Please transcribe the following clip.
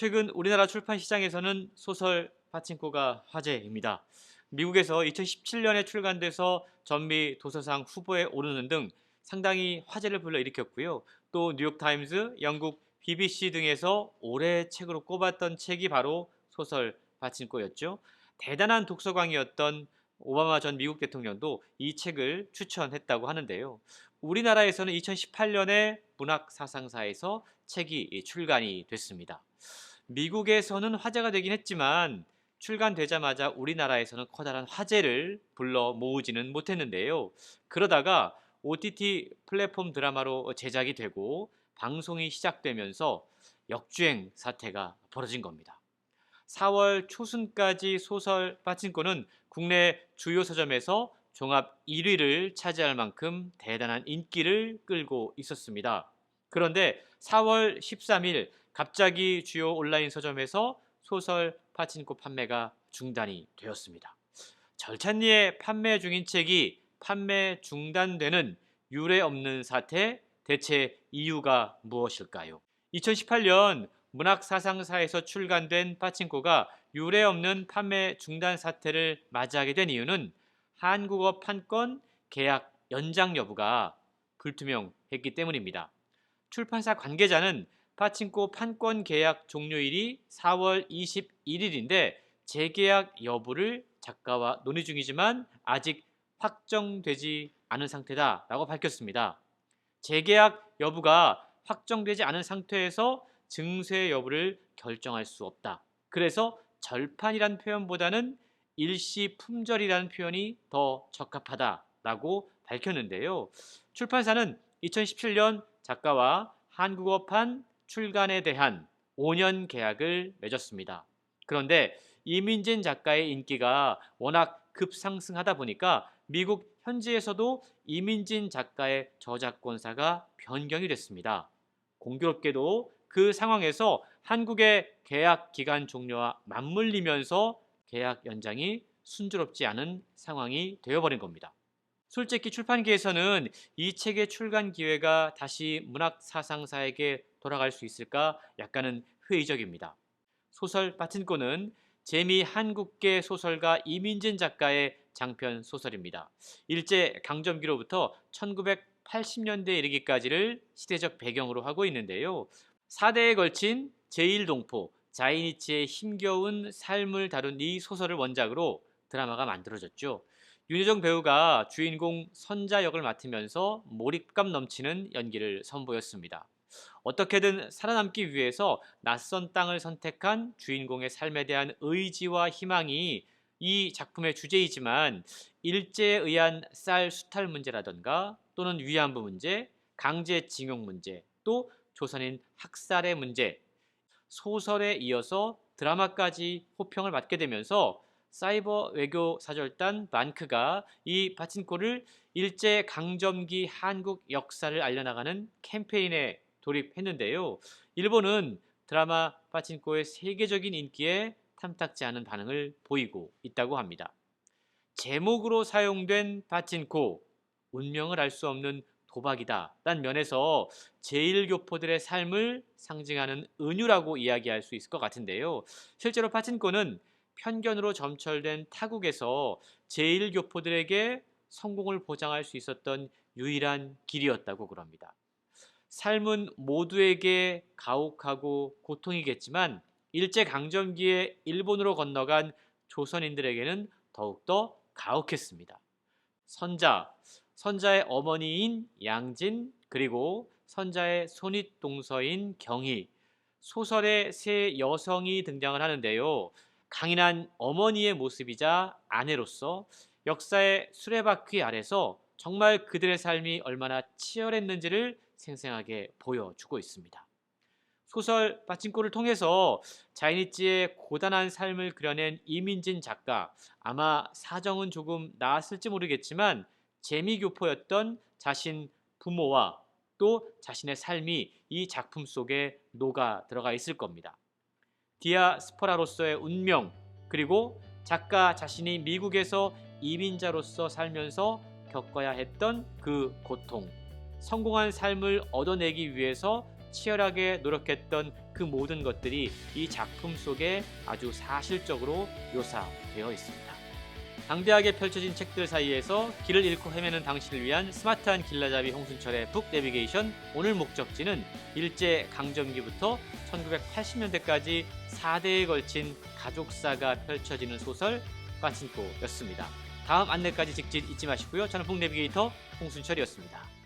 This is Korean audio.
최근 우리나라 출판 시장에서는 소설 파친코가 화제입니다. 미국에서 2017년에 출간돼서 전미 도서상 후보에 오르는 등 상당히 화제를 불러일으켰고요. 또 뉴욕타임즈, 영국 BBC 등에서 올해 책으로 꼽았던 책이 바로 소설 파친코였죠. 대단한 독서광이었던 오바마 전 미국 대통령도 이 책을 추천했다고 하는데요. 우리나라에서는 2018년에 문학 사상사에서 책이 출간이 됐습니다. 미국에서는 화제가 되긴 했지만 출간되자마자 우리나라에서는 커다란 화제를 불러 모으지는 못했는데요. 그러다가 OTT 플랫폼 드라마로 제작이 되고 방송이 시작되면서 역주행 사태가 벌어진 겁니다. 4월 초순까지 소설 빠친코는 국내 주요 서점에서 종합 1위를 차지할 만큼 대단한 인기를 끌고 있었습니다. 그런데 4월 13일 갑자기 주요 온라인 서점에서 소설 파친코 판매가 중단이 되었습니다. 절찬리에 판매 중인 책이 판매 중단되는 유례 없는 사태 대체 이유가 무엇일까요? 2018년 문학사상사에서 출간된 파친코가 유례 없는 판매 중단 사태를 맞이하게 된 이유는 한국어 판권 계약 연장 여부가 불투명했기 때문입니다. 출판사 관계자는 파친코 판권 계약 종료일이 4월 21일인데 재계약 여부를 작가와 논의 중이지만 아직 확정되지 않은 상태다라고 밝혔습니다. 재계약 여부가 확정되지 않은 상태에서 증세 여부를 결정할 수 없다. 그래서 절판이란 표현보다는 일시 품절이라는 표현이 더 적합하다라고 밝혔는데요. 출판사는 2017년 작가와 한국어판 출간에 대한 5년 계약을 맺었습니다. 그런데 이민진 작가의 인기가 워낙 급상승하다 보니까 미국 현지에서도 이민진 작가의 저작권사가 변경이 됐습니다. 공교롭게도 그 상황에서 한국의 계약 기간 종료와 맞물리면서 계약 연장이 순조롭지 않은 상황이 되어버린 겁니다. 솔직히 출판계에서는 이 책의 출간 기회가 다시 문학 사상사에게 돌아갈 수 있을까 약간은 회의적입니다. 소설 빠친코는 재미 한국계 소설가 이민진 작가의 장편 소설입니다. 일제 강점기로부터 1980년대에 이르기까지를 시대적 배경으로 하고 있는데요. 4대에 걸친 제1동포 자이니치의 힘겨운 삶을 다룬 이 소설을 원작으로 드라마가 만들어졌죠. 윤여정 배우가 주인공 선자 역을 맡으면서 몰입감 넘치는 연기를 선보였습니다. 어떻게든 살아남기 위해서 낯선 땅을 선택한 주인공의 삶에 대한 의지와 희망이 이 작품의 주제이지만 일제에 의한 쌀 수탈 문제라던가 또는 위안부 문제, 강제징용 문제, 또 조선인 학살의 문제, 소설에 이어서 드라마까지 호평을 받게 되면서 사이버 외교 사절단 반크가 이 파친코를 일제 강점기 한국 역사를 알려나가는 캠페인에 돌입했는데요. 일본은 드라마 파친코의 세계적인 인기에 탐탁지 않은 반응을 보이고 있다고 합니다. 제목으로 사용된 파친코, 운명을 알 수 없는 도박이다. 란 면에서 제1교포들의 삶을 상징하는 은유라고 이야기할 수 있을 것 같은데요. 실제로 파친코는 편견으로 점철된 타국에서 제1교포들에게 성공을 보장할 수 있었던 유일한 길이었다고 그럽니다. 삶은 모두에게 가혹하고 고통이겠지만 일제 강점기에 일본으로 건너간 조선인들에게는 더욱더 가혹했습니다. 선자, 선자의 어머니인 양진, 그리고 선자의 손윗동서인 경희, 소설에 세 여성이 등장을 하는데요. 강인한 어머니의 모습이자 아내로서 역사의 수레바퀴 아래서 정말 그들의 삶이 얼마나 치열했는지를 생생하게 보여주고 있습니다. 소설 빠친코를 통해서 자이니치의 고단한 삶을 그려낸 이민진 작가 아마 사정은 조금 나았을지 모르겠지만 재미교포였던 자신 부모와 또 자신의 삶이 이 작품 속에 녹아 들어가 있을 겁니다. 디아스포라로서의 운명 그리고 작가 자신이 미국에서 이민자로서 살면서 겪어야 했던 그 고통 성공한 삶을 얻어내기 위해서 치열하게 노력했던 그 모든 것들이 이 작품 속에 아주 사실적으로 묘사되어 있습니다. 방대하게 펼쳐진 책들 사이에서 길을 잃고 헤매는 당신을 위한 스마트한 길라잡이 홍순철의 북 내비게이션 오늘 목적지는 일제 강점기부터 1980년대까지 4대에 걸친 가족사가 펼쳐지는 소설 빠친코였습니다. 다음 안내까지 직진 잊지 마시고요. 저는 북 내비게이터 홍순철이었습니다.